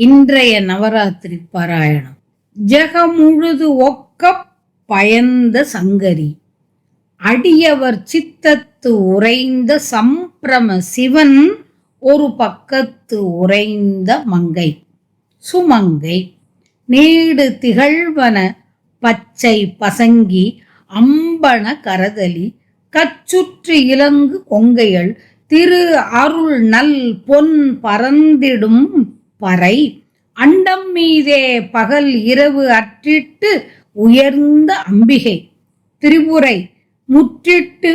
இன்றைய நவராத்திரி பாராயணம். ஜெகமுழுது ஒக்க பயந்த சங்கரி. அடியவர் சித்தத்து உறைந்த சம்பிரம சிவன் ஒரு பக்கத்து உறைந்த மங்கை. சுமங்கை. நீடு திகழ்வன பச்சை பசங்கி அம்பன கரதலி கச்சுற்று இலங்கு கொங்கையள் திரு அருள் நல் பொன் பறந்திடும் பறை அண்டம் மீதே பகல் இரவு அற்றிட்டு உயர்ந்த அம்பிகை. திரிபுரை முற்றிட்டு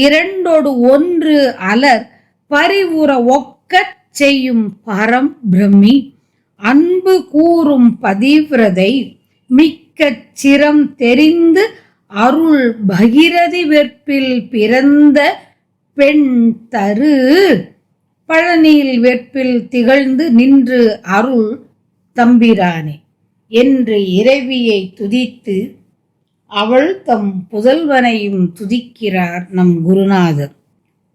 இரண்டொடு ஒன்று அலர் பரிவுற ஒக்கச் செய்யும் பரம் பிரம்மி. அன்பு கூறும் பதிவிரதை மிக்க சிரம் தெரிந்து அருள் பகிரதி வெற்பில் பிறந்த பெண் தரு. பழனியில் வெற்பில் திகழ்ந்து நின்று அருள் தம்பிரானே. என்று இறைவியை துதித்து அவள் தம் புதல்வனையும் துதிக்கிறார் நம் குருநாதர்.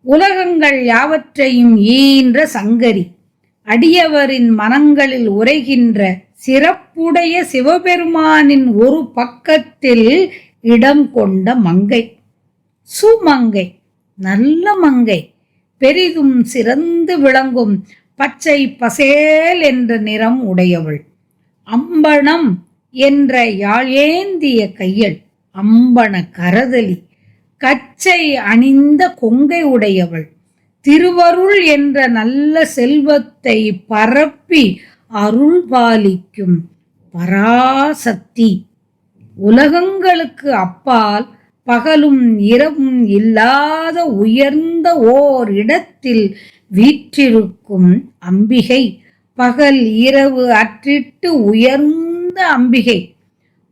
உலகங்கள் யாவற்றையும் ஈன்ற சங்கரி. அடியவரின் மனங்களில் உரைகின்ற சிறப்புடைய சிவபெருமானின் ஒரு பக்கத்தில் இடம் கொண்ட மங்கை. சுமங்கை நல்ல மங்கை. பெரிதும் சிறந்து விளங்கும் பச்சை பசேல் என்ற நிறம் உடையவள். அம்பணம் என்ற யாழேந்திய கையல் அம்பண கரதலி கச்சை அணிந்த கொங்கை உடையவள். திருவருள் என்ற நல்ல செல்வத்தை பரப்பி அருள் பாலிக்கும் பராசக்தி. உலகங்களுக்கு அப்பால் பகலும் இரவும் இல்லாத உயர்ந்த ஓர் இடத்தில் வீற்றிருக்கும் அம்பிகை. பகல் இரவு அற்றிட்டு உயர்ந்த அம்பிகை.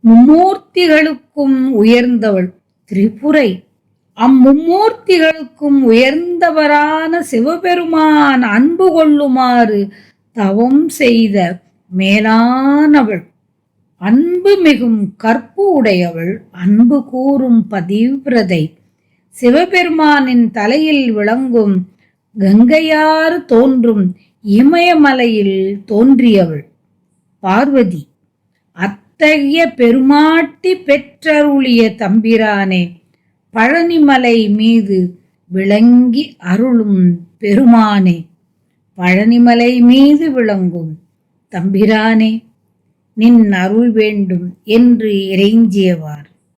மும்மூர்த்திகளுக்கும் உயர்ந்தவள் திரிபுரை. அம்மும்மூர்த்திகளுக்கும் உயர்ந்தவரான சிவபெருமான் அன்பு கொள்ளுமாறு தவம் செய்த மேலானவள். அன்பு மிகும் கற்பு உடையவள் அன்பு கூறும் பதிவிரதை. சிவபெருமானின் தலையில் விளங்கும் கங்கையாறு தோன்றும் இமயமலையில் தோன்றியவள். பார்வதி அத்தகைய பெருமாட்டி பெற்றருளிய தம்பிரானே பழனிமலை மீது விளங்கி அருளும் பெருமானே. பழனிமலை மீது விளங்கும் தம்பிரானே. நின் அருள் வேண்டும் என்று இறைஞ்சியவார்.